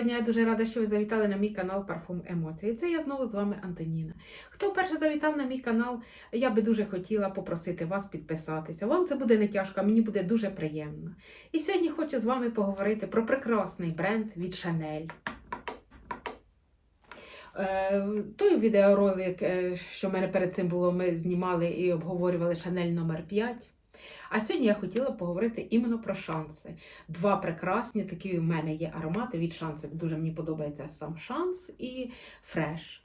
Доброго дня, я дуже рада, що ви завітали на мій канал Парфум Емоції. Це я знову з вами Антоніна. Хто вперше завітав на мій канал, я би дуже хотіла попросити вас підписатися. Вам це буде не тяжко, а мені буде дуже приємно. І сьогодні хочу з вами поговорити про прекрасний бренд від Chanel. Е, Той відеоролик, е, що в мене перед цим було, ми знімали і обговорювали Chanel номер 5. А сьогодні я хотіла поговорити іменно про шанси. Два прекрасні такі у мене є аромати від шансів. Дуже мені подобається сам шанс і фреш.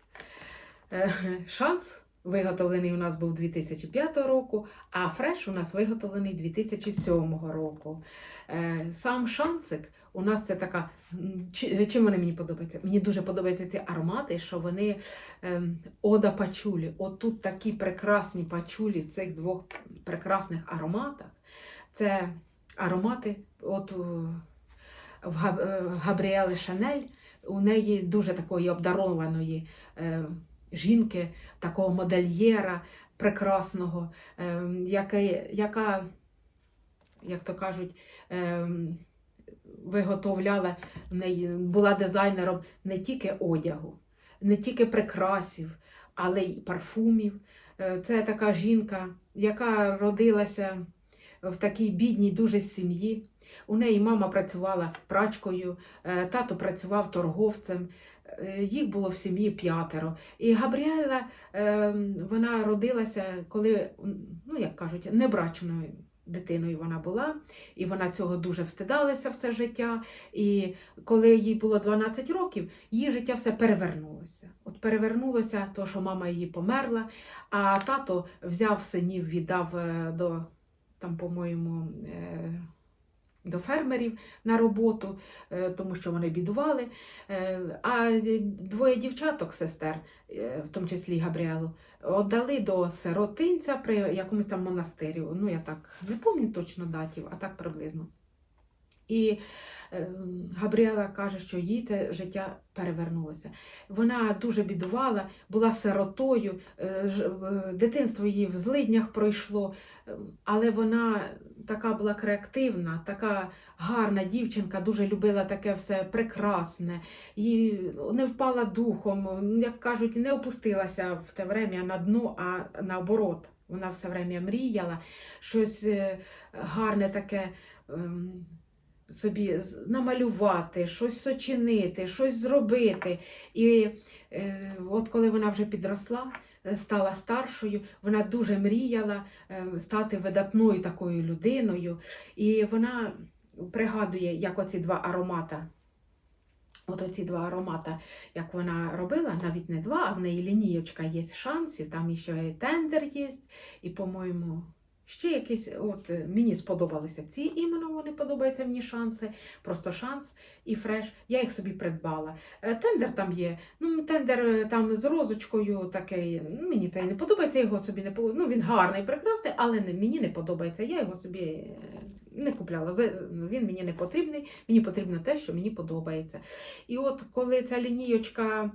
Е, Шанс виготовлений у нас був 2005 року, а фреш у нас виготовлений 2007 року. Е, Сам шансик у нас це така. Чим вони мені подобаються? Мені дуже подобаються ці аромати, що вони ем, ода пачулі. От тут такі прекрасні пачулі в цих двох прекрасних ароматах. Це аромати, от е, в е, Габріели Шанель, у неї дуже такої обдарованої жінки, такого модельєра прекрасного, е, яка, яка, як то кажуть, е, виготовляла була дизайнером не тільки одягу, не тільки прикрасів, але й парфумів. Е, Це така жінка, яка родилася в такій бідній дуже сім'ї. У неї мама працювала прачкою, е, тато працював торговцем. Е, Їх було в сім'ї п'ятеро. І Габріела е, вона родилася, коли, ну як кажуть, небрачною дитиною вона була, і вона цього дуже встидалася все життя. І коли їй було 12 років, її життя все перевернулося. От перевернулося, то що мама її померла, а тато взяв синів, віддав е, до там, по-моєму, е, до фермерів на роботу, е, тому що вони бідували. Е, А двоє дівчаток, сестер, е, в тому числі Габріелу, віддали до сиротинця при якомусь там монастирі. Ну, я так не пам'ятаю точно датів, а так приблизно. І Габріела каже, що їй те життя перевернулося. Вона дуже бідувала, була сиротою, дитинство її в злиднях пройшло, але вона така була креативна, така гарна дівчинка, дуже любила таке все прекрасне, і не впала духом, як кажуть, не опустилася в те время на дно, а наоборот. Вона все время мріяла, щось е, гарне таке. ем, собі намалювати, щось сочинити, щось зробити. І е, от коли вона вже підросла, стала старшою, вона дуже мріяла е, стати видатною такою людиною. І вона пригадує, як оці два аромата. От оці два аромата, як вона робила, навіть не два, а в неї лінієчка є шансів, там ще тендер є, і, по-моєму, ще якісь, от е, мені сподобалися ці іменно, вони подобаються мені шанси, просто шанс і фреш. Я їх собі придбала. Е, Тендер там є. Ну, тендер е, там з розочкою такий. Мені те не подобається, його собі не Ну, він гарний, прекрасний, але мені не подобається. Я його собі не купляла. Він мені не потрібний, мені потрібно те, що мені подобається. І от коли ця лінієчка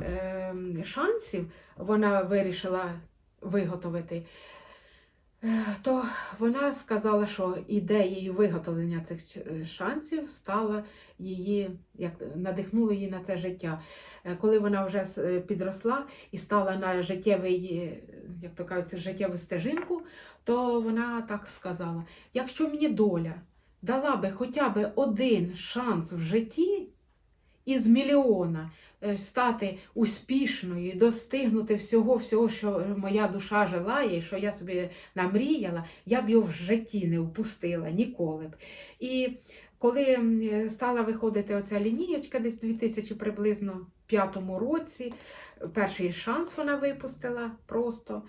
е, шансів вона вирішила виготовити, то вона сказала, що ідеєю виготовлення цих шансів стала її, як надихнула її на це життя. Е, Коли вона вже е, підросла і стала на життєвий, е, як то кажуть, життєву стежинку, то вона так сказала: якщо мені доля дала би хоча б один шанс в житті із мільйона е, стати успішною, достигнути всього, всього, що моя душа желає, і що я собі намріяла, я б його в житті не впустила ніколи б. І коли стала виходити оця лінієчка, десь у 2000 приблизно п'ятому році, перший шанс вона випустила просто.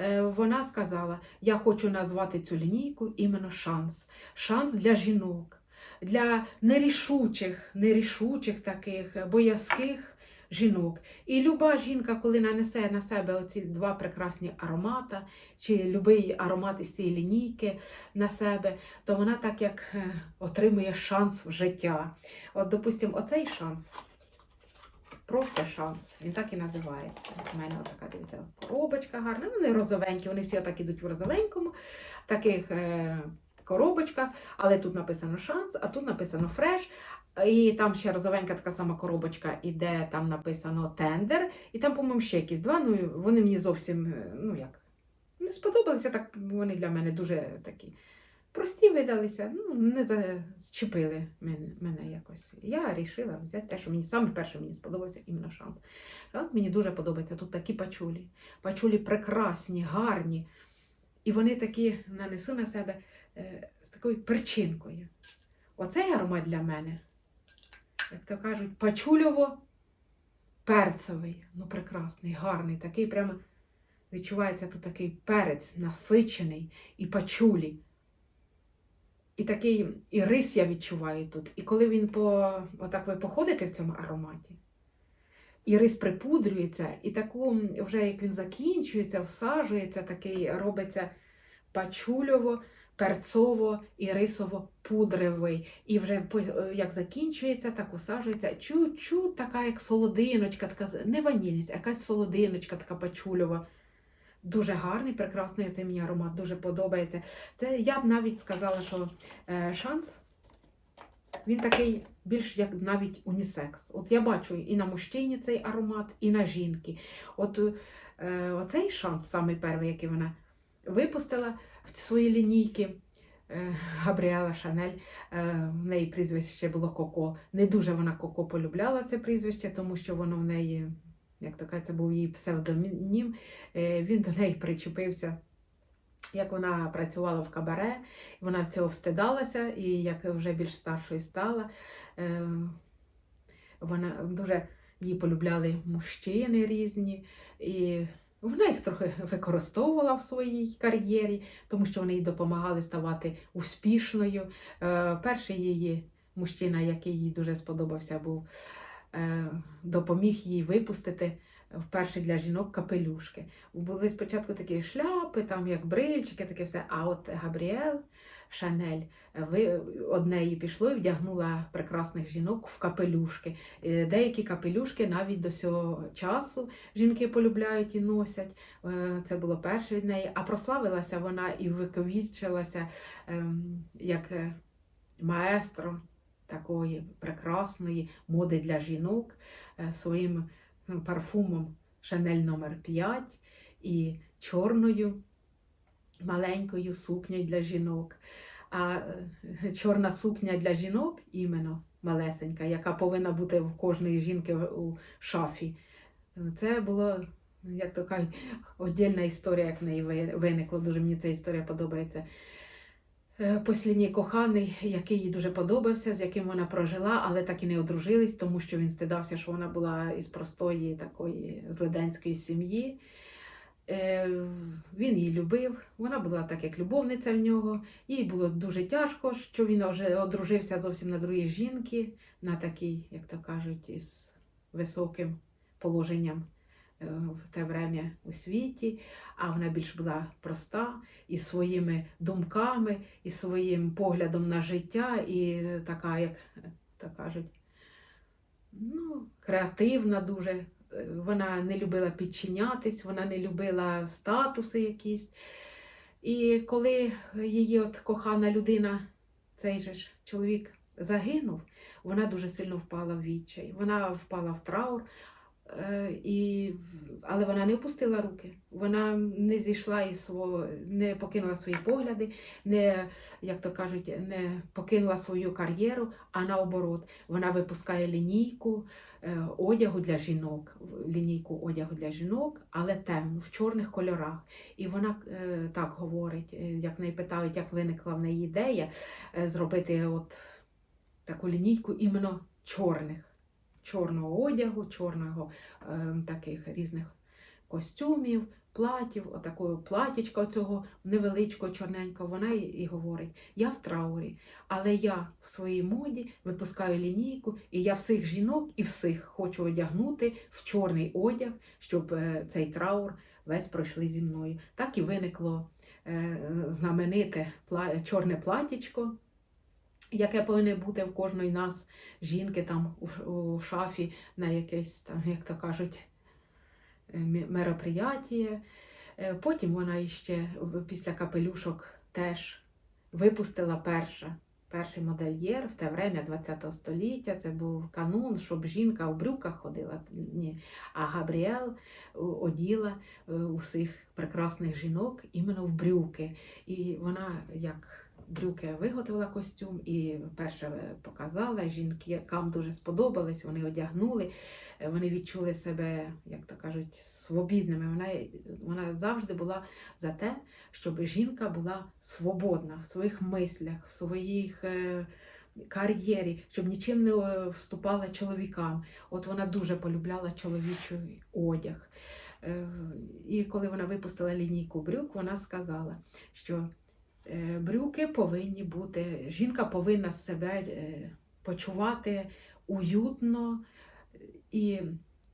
е, Вона сказала: Я хочу назвати цю лінійку іменно шанс. Шанс для жінок для нерішучих, нерішучих таких, боязких жінок. І люба жінка, коли нанесе на себе оці два прекрасні аромата, чи любий аромат із цієї лінійки на себе, то вона так як е, отримує шанс в життя. От, допустимо, оцей шанс. Просто шанс, він так і називається. У мене така дивіться коробочка гарна. Вони розовенькі, вони всі так ідуть в розовенькому, таких е, коробочках, але тут написано шанс, а тут написано фреш. І там ще розовенька така сама коробочка, іде там написано тендер, і там, по-моєму, ще якісь два. Ну, вони мені зовсім е, ну як, не сподобалися, так вони для мене дуже такі прості видалися, ну, не зачепили мене, мене якось. Я вирішила взяти те, що мені саме перше мені сподобався іменно шанс. Шанс мені дуже подобається. Тут такі пачулі. Пачулі прекрасні, гарні. І вони такі нанесу на себе е, з такою перчинкою. Оцей аромат для мене, як то кажуть, пачульово-перцевий. Ну, прекрасний, гарний, такий прямо відчувається тут такий перець насичений і пачулі. І такий і рис я відчуваю тут. І коли він по отак ви походите в цьому ароматі, і рис припудрюється, і таку, вже як він закінчується, всаджується, такий робиться пачульово, перцово і рисово пудровий. І вже як закінчується, так усаджується. Чуть-чуть така, як солодиночка, така не ванільність, а якась солодиночка, така пачульова. Дуже гарний, прекрасний цей мені аромат, дуже подобається. Це я б навіть сказала, що е, шанс він такий більш як навіть унісекс. От я бачу і на мужчині цей аромат, і на жінки. От е, оцей шанс, самий перший, який вона випустила в свої лінійки. е, Габріела Шанель, е, в неї прізвище було Коко. Не дуже вона Коко полюбляла це прізвище, тому що воно в неї, як то кажуть, це був її псевдонім. Е, Він до неї причепився як вона працювала в кабаре, вона в цього встидалася, і як вже більш старшою стала, вона дуже її полюбляли мужчини різні, і вона їх трохи використовувала в своїй кар'єрі, тому що вони їй допомагали ставати успішною. Е, Перший її мужчина, який їй дуже сподобався, був е, допоміг їй випустити вперше для жінок капелюшки. Були спочатку такі шляпи, там як брильчики, таке все. А от Габріел Шанель ви одне її пішло і вдягнула прекрасних жінок в капелюшки. Е, Деякі капелюшки навіть до цього часу жінки полюбляють і носять. Е, Це було перше від неї. А прославилася вона і виковічилася ем, як е, маестро такої прекрасної моди для жінок своїм парфумом Шанель номер 5 і чорною маленькою сукнею для жінок. А е, чорна сукня для жінок іменно малесенька, яка повинна бути в кожної жінки у шафі. Це було, як то кажуть, отдільна історія, як в неї ви- виникло. Дуже мені ця історія подобається. Е, Послідній коханий, який їй дуже подобався, з яким вона прожила, але так і не одружились, тому що він стидався, що вона була із простої такої злиденської сім'ї. Е, Він її любив, вона була так, як любовниця в нього. Їй було дуже тяжко, що він вже одружився зовсім на другій жінки, на такій, як то кажуть, із високим положенням е, в те время у світі, а вона більш була проста і своїми думками, і своїм поглядом на життя, і така, як то кажуть, ну, креативна дуже. Е, Вона не любила підчинятись, вона не любила статуси якісь. І коли її от кохана людина, цей же ж чоловік, загинув, вона дуже сильно впала в відчай. Вона впала в траур, і, але вона не опустила руки. Вона не зійшла із свого, не покинула свої погляди, не, як то кажуть, не покинула свою кар'єру, а наоборот, вона випускає лінійку е, одягу для жінок, лінійку одягу для жінок, але темну, в чорних кольорах. І вона е, так говорить, е, як неї питають, як виникла в неї ідея е, зробити от таку лінійку іменно чорних, чорного одягу, чорного е, таких різних костюмів, платів, отакого платічка оцього невеличкого, чорненького. Вона і, і говорить: я в траурі, але я в своїй моді випускаю лінійку, і я всіх жінок і всіх хочу одягнути в чорний одяг, щоб е, цей траур весь пройшли зі мною. Так і виникло е, знамените пла- чорне платічко. Яке повинне бути в кожної нас жінки там у, шафі на якесь там, як то кажуть, е, мероприятіє. Е, Потім вона іще після капелюшок теж випустила перша. Перший модельєр в те время 20 століття. Це був канун, щоб жінка в брюках ходила. Ні. А Габріел оділа е, усіх прекрасних жінок іменно в брюки. І вона як брюки виготовила костюм і перше показала. Жінкам дуже сподобалось, вони одягнули, вони відчули себе, як то кажуть, свобідними. Вона, вона завжди була за те, щоб жінка була свободна в своїх мислях, в своїх. е, Кар'єрі, щоб нічим не е, вступала чоловікам. От вона дуже полюбляла чоловічий одяг. Е, І коли вона випустила лінійку брюк, вона сказала, що брюки повинні бути, жінка повинна себе е, почувати уютно і,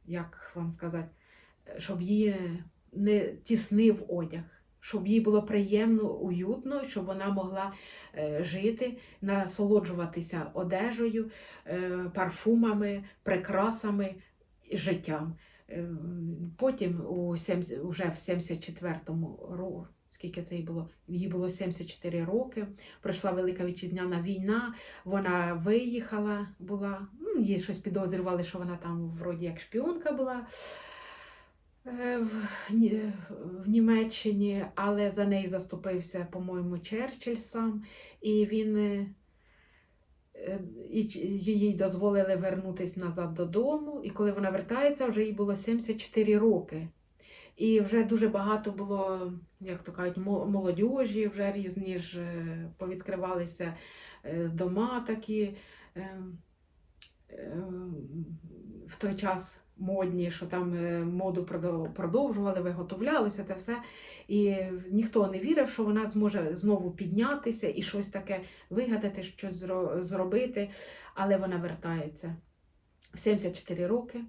як вам сказати, щоб її не тіснив одяг, щоб їй було приємно, уютно, щоб вона могла е, жити, насолоджуватися одежею, е, парфумами, прикрасами життям. Е, Потім у 70, вже в 74-му році, скільки це їй було, їй було 74 роки, пройшла Велика Вітчизняна війна, вона виїхала, була, їй щось підозрювали, що вона там вроді як шпіонка була е, в, Німеччині, але за неї заступився, по-моєму, Черчилль сам, і він. е, їй дозволили вернутися назад додому. І коли вона вертається, вже їй було 74 роки. І вже дуже багато було, як то кажуть, мо- молодіжі, вже різні ж е, повідкривалися е, дома такі. е, е, В той час модні, що там е, моду продовжували, виготовлялося це все. І ніхто не вірив, що вона зможе знову піднятися і щось таке вигадати, щось зробити, але вона вертається в 74 роки.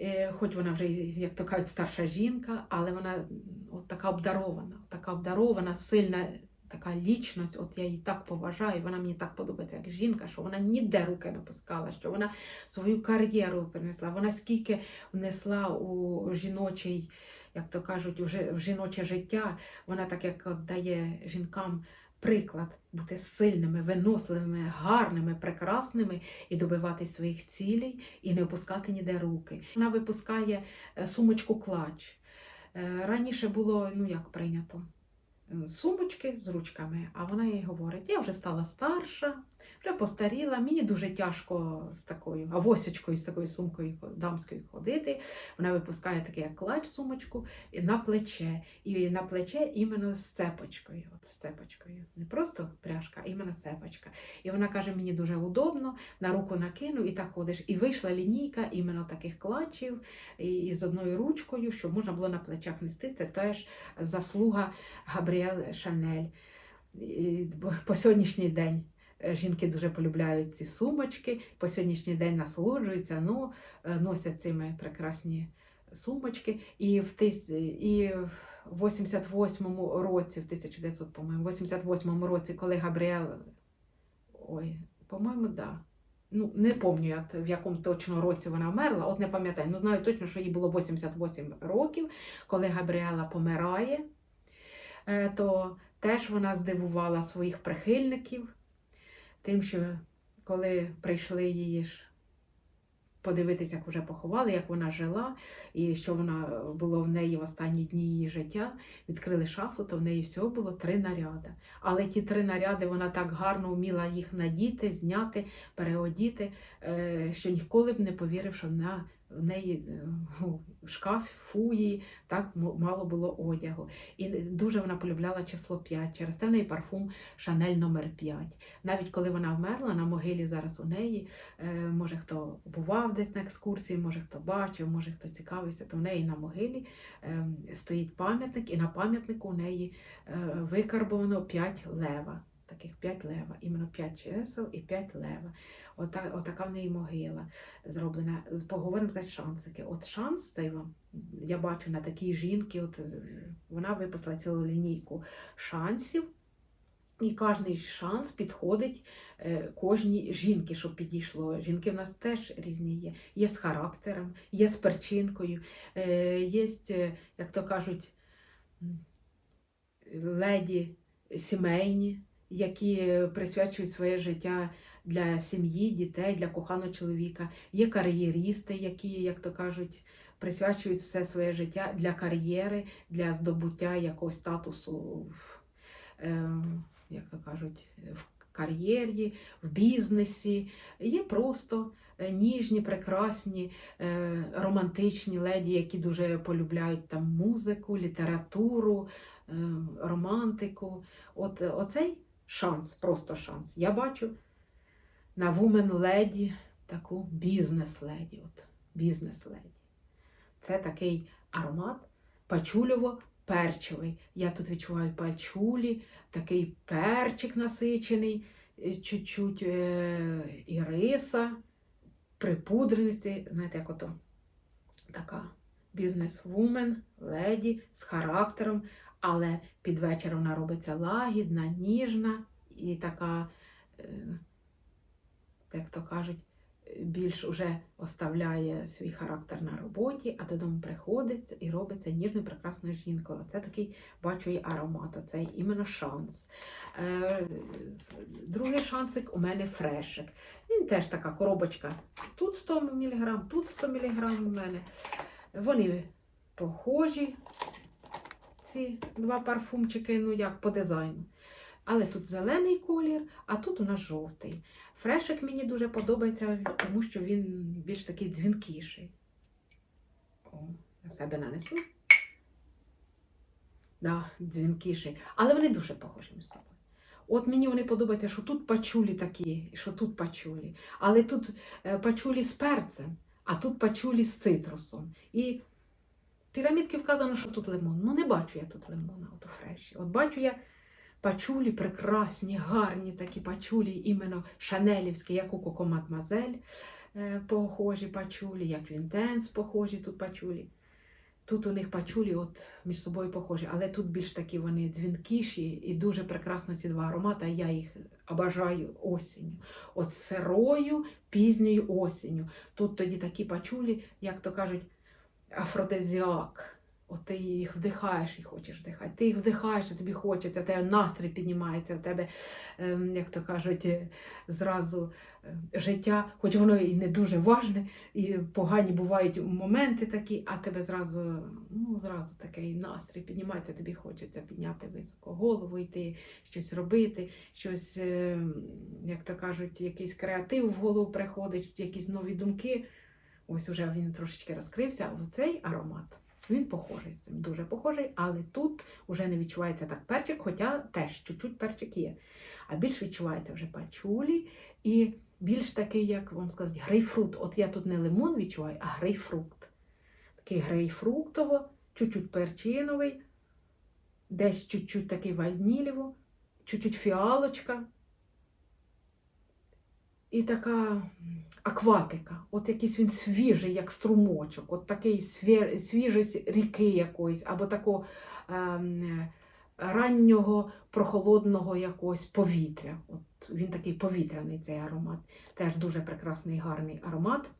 Е, Хоч вона вже, як то кажуть, старша жінка, але вона от така обдарована, така обдарована, сильна така лічність. От я її так поважаю, вона мені так подобається як жінка, що вона ніде руки не пускала, що вона свою кар'єру принесла. Вона скільки внесла у жіночий, як то кажуть, в жіноче життя. Вона так як дає жінкам приклад бути сильними, виносливими, гарними, прекрасними і добиватись своїх цілей, і не опускати ніде руки. Вона випускає е, сумочку клач. Е, Раніше було, ну як прийнято, сумочки з ручками, а вона їй говорить: я вже стала старша, вже постаріла, мені дуже тяжко з такою авосечкою, з такою сумкою дамською ходити. Вона випускає таке як клач сумочку на плече. І на плече іменно з цепочкою. От з цепочкою. Не просто пряжка, а іменно цепочка. І вона каже: мені дуже удобно, на руку накину і так ходиш. І вийшла лінійка іменно таких клачів і, з одною ручкою, щоб можна було на плечах нести. Це теж заслуга Габріел Шанель. По сьогоднішній день. е, Жінки дуже полюбляють ці сумочки, по сьогоднішній день насолоджуються, ну, е, носять цими прекрасні сумочки. І в, і в 88-му році, в 1900, по-моєму, 88-му році, коли Габріел, ой, по-моєму, да. Ну, не пам'ятаю, в якому точно році вона вмерла, от не пам'ятаю. Ну, знаю точно, що їй було 88 років, коли Габріела помирає, то теж вона здивувала своїх прихильників тим, що коли прийшли її ж подивитися, як вже поховали, як вона жила, і що вона було в неї в останні дні її життя, відкрили шафу, то в неї всього було три наряди. Але ті три наряди вона так гарно вміла їх надіти, зняти, переодіти, е, що ніколи б не повірив, що вона. В неї е, в шкафу її так мало було одягу. І дуже вона полюбляла число 5. Через те в неї парфум Шанель номер 5. Навіть коли вона вмерла, на могилі зараз у неї, е, може хто бував десь на екскурсії, може хто бачив, може хто цікавився, то в неї на могилі е, стоїть пам'ятник, і на пам'ятнику у неї е, викарбовано 5 лева. Таких 5 лева, іменно 5 чисел і 5 лева. Ота, отака в неї могила зроблена. Поговоримо за шансики. От шанс цей вам я бачу на такій жінки, от вона випустила цілу лінійку шансів. І кожний шанс підходить е, кожній жінці, щоб підійшло. Жінки в нас теж різні є. Є з характером, є з перчинкою, е, є, е, як то кажуть, леді сімейні, які присвячують своє життя для сім'ї, дітей, для коханого чоловіка. Є кар'єристи, які, як то кажуть, присвячують все своє життя для кар'єри, для здобуття якогось статусу, е, як то кажуть, в кар'єрі, в бізнесі. Є просто е, ніжні, прекрасні, е, романтичні леді, які дуже полюбляють там музику, літературу, е, романтику. От оцей шанс, просто шанс. Я бачу на Woman Lady таку бізнес-леді. От, бізнес-леді. Це такий аромат пачульово-перчевий. Я тут відчуваю пачулі, такий перчик насичений, е, чуть-чуть е, іриса, припудреності, знаєте, як ото така бізнес-вумен, леді з характером, але під вечір вона робиться лагідна, ніжна і така, е, як то кажуть, більш уже оставляє свій характер на роботі, а додому приходить і робиться ніжною, прекрасною жінкою. Це такий бачу і аромат, оцей іменно шанс. Е, Другий шансик у мене фрешик. Він теж така коробочка. Тут 100 мг, тут 100 мг у мене. Вони похожі, ці два парфумчики, ну як по дизайну. Але тут зелений колір, а тут у нас жовтий. Фрешик мені дуже подобається, тому що він більш такий дзвінкіший. О, на себе нанесу. Да, дзвінкіший. Але вони дуже похожі між собою. От мені вони подобаються, що тут пачулі такі, що тут пачулі. Але тут е, пачулі з перцем, а тут пачулі з цитрусом. І пірамідки вказано, що тут лимон. Ну не бачу я тут лимона, от у фреші. От бачу я пачулі прекрасні, гарні такі пачулі, іменно шанелівські, як у Коко Мадмазель е, похожі пачулі, як Вінтенс похожі тут пачулі. Тут у них пачулі от між собою похожі, але тут більш такі вони дзвінкіші і дуже прекрасно ці два аромати. Я їх обажаю осінню. От сирою, пізньою осінню. Тут тоді такі пачулі, як то кажуть, афродизіак. От ти їх вдихаєш і хочеш вдихати. Ти їх вдихаєш, і тобі хочеться, в тебе настрій піднімається, в тебе, ем, як то кажуть, е, зразу е, життя, хоч воно і не дуже важне, і погані бувають моменти такі, а тебе зразу, ну, зразу такий настрій піднімається, тобі хочеться підняти високо голову, йти, щось робити, щось, е, як то кажуть, якийсь креатив в голову приходить, якісь нові думки. Ось уже він трошечки розкрився. Оцей аромат. Він похожий з цим, дуже похожий, але тут вже не відчувається так перчик, хоча теж чуть-чуть перчик є. А більш відчувається вже пачулі і більш такий, як вам сказати, грейпфрут. От я тут не лимон відчуваю, а грейпфрукт. Такий грейпфруктово, чуть-чуть перчиновий, десь чуть-чуть такий ванілєво, чуть-чуть фіалочка. І така акватика, от якийсь він свіжий, як струмочок, от такий з ріки якоїсь, або такого ем, раннього прохолодного якогось повітря. От він такий повітряний цей аромат. Теж дуже прекрасний гарний аромат.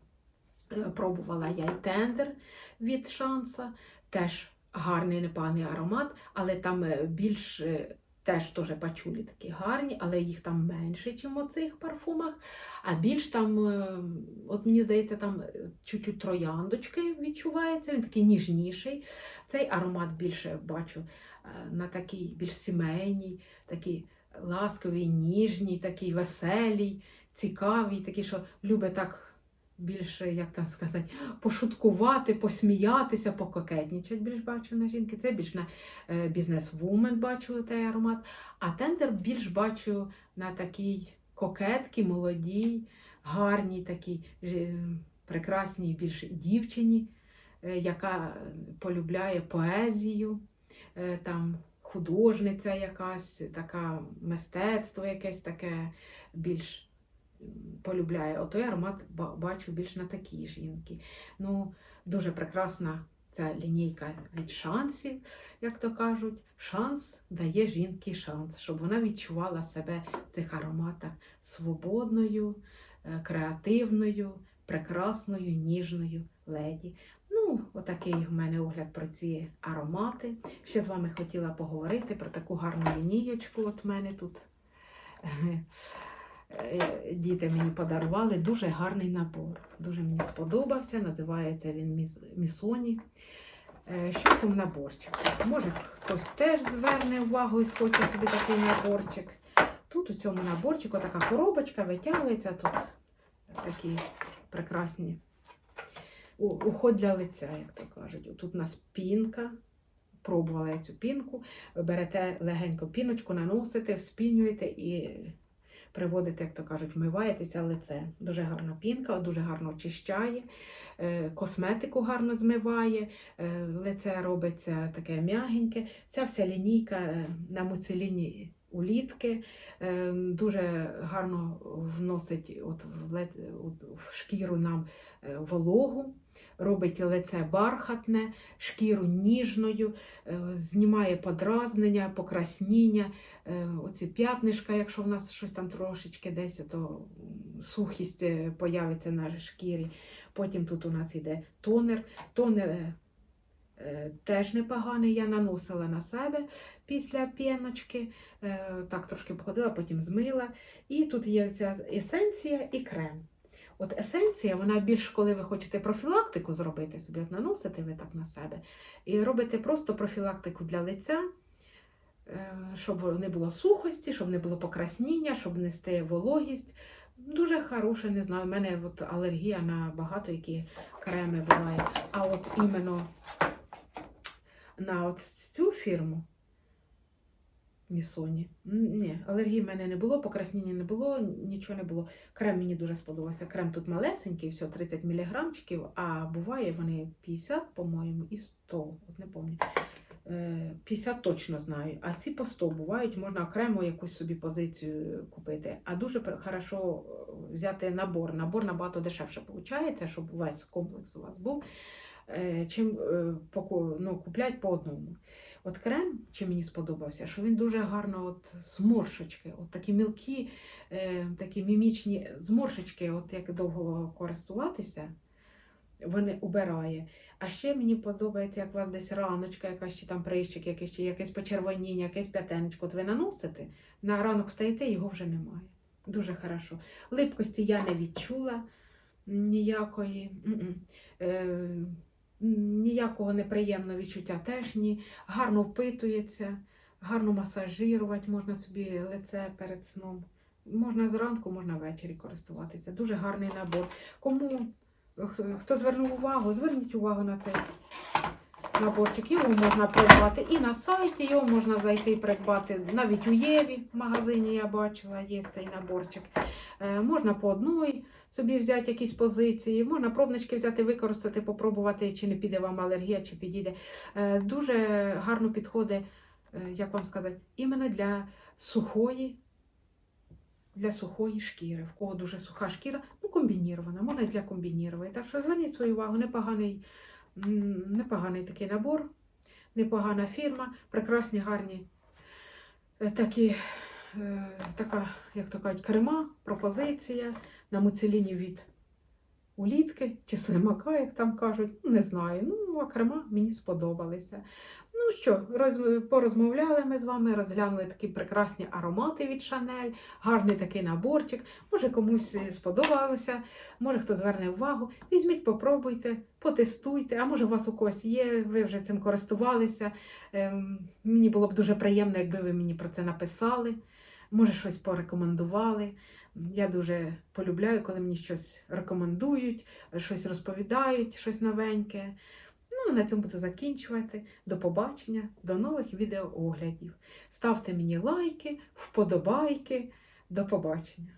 Е, Пробувала я і тендер від шанса, теж гарний непоганий аромат, але там е, більш е, теж теж пачулі такі гарні, але їх там менше, ніж у цих парфумах. А більш там, е, от мені здається, там е, чуть-чуть трояндочки відчувається, він такий ніжніший. Цей аромат більше бачу е, на такий більш сімейній, такий ласковий, ніжній, такий веселій, цікавий, такий, що любить так. Більше, як там сказати, пошуткувати, посміятися, пококетнічать більш бачу на жінки. Це більш на е, бізнес-вумен бачу цей аромат. А тендер більш бачу на такій кокетки, молодій, гарній, такій е, прекрасній більш дівчині, е, яка полюбляє поезію, там художниця якась, така мистецтво якесь таке більш полюбляє. Отой аромат бачу більш на такій жінки. Ну, дуже прекрасна ця лінійка від шансів, як то кажуть. Шанс дає жінці шанс, щоб вона відчувала себе в цих ароматах свободною, е, креативною, прекрасною, ніжною леді. Ну, отакий в мене огляд про ці аромати. Ще з вами хотіла поговорити про таку гарну лінієчку. От мене тут Діти мені подарували дуже гарний набор. Дуже мені сподобався. Називається він Місоні. Е, Що в цьому наборчику? Може, хтось теж зверне увагу і схоче собі такий наборчик. Тут у цьому наборчику така коробочка витягується, тут такі прекрасні уход для лиця, як то кажуть. Тут у нас пінка. Пробувала я цю пінку. Берете легенько піночку, наносите, вспінюєте і приводите, як то кажуть, вмиваєтеся лице. Дуже гарна пінка, дуже гарно очищає, е, косметику гарно змиває, е, лице робиться таке м'ягеньке. Ця вся лінійка е, на муцеліні улітки дуже гарно вносить от в, шкіру нам вологу. Робить лице бархатне, шкіру ніжною, е, знімає подразнення, покрасніння, е, оці п'ятнишка, якщо в нас щось там трошечки десь, то сухість е, появиться на шкірі. Потім тут у нас йде тонер. Тонер теж непоганий, я наносила на себе після піночки, так трошки походила, потім змила. І тут є ця есенція і крем. От есенція, вона більш, коли ви хочете профілактику зробити собі, от наносите ви так на себе, і робите просто профілактику для лиця, е, щоб не було сухості, щоб не було покрасніння, щоб нести вологість. Дуже хороше, не знаю, в мене от алергія на багато які креми буває. А от іменно на от цю фірму Місоні. Ні, алергії в мене не було, покраснення не було, нічого не було. Крем мені дуже сподобався. Крем тут малесенький, всього 30 мг, а буває вони 50, по-моєму, і 100. От не пам'ятаю. Е, 50 точно знаю, а ці по 100 бувають, можна окремо якусь собі позицію купити. А дуже хорошо е, взяти набор. Набор набагато дешевше виходить, щоб весь комплекс у вас був, е, чим е, ну, куплять по одному. От крем, чи мені сподобався, що він дуже гарно от зморшечки, от такі мілкі, е, такі мімічні зморшечки, от як довго користуватися, вони убирає. А ще мені подобається, як у вас десь раночка, якась чи там прищик, якийсь, чи якесь почервоніння, якесь п'ятенечко. От ви наносите, на ранок встаєте, його вже немає. Дуже хорошо. Липкості я не відчула ніякої. Е, ніякого неприємного відчуття теж ні. Гарно впитується, гарно масажирувати можна собі лице перед сном. Можна зранку, можна ввечері користуватися. Дуже гарний набор. Кому хто звернув увагу, зверніть увагу на цей наборчик. Його можна придбати і на сайті, його можна зайти і придбати. Навіть у Єві в магазині я бачила, є цей наборчик. Е, можна по одній собі взяти якісь позиції, можна пробнички взяти, використати, попробувати, чи не піде вам алергія, чи підійде. Е, дуже гарно підходить, е, як вам сказати, іменно для сухої. Для сухої шкіри, в кого дуже суха шкіра, ну комбінірована, можна і для комбінірованої. Так що зверніть свою увагу, непоганий, непоганий такий набор, непогана фірма, прекрасні, гарні е, такі, е, така, як то кажуть, крема, пропозиція на муцеліні від улітки чи слимака, як там кажуть, ну, не знаю. Ну, а крема мені сподобалися. Ну що, роз, порозмовляли ми з вами, розглянули такі прекрасні аромати від Шанель, гарний такий наборчик. Може комусь е, сподобалося, може хто зверне увагу. Візьміть, попробуйте, потестуйте, а може у вас у когось є, ви вже цим користувалися. Ем, мені було б дуже приємно, якби ви мені про це написали, може щось порекомендували. Я дуже полюбляю, коли мені щось рекомендують, щось розповідають, щось новеньке. Ну, на цьому буду закінчувати. До побачення, до нових відеооглядів. Ставте мені лайки, вподобайки. До побачення.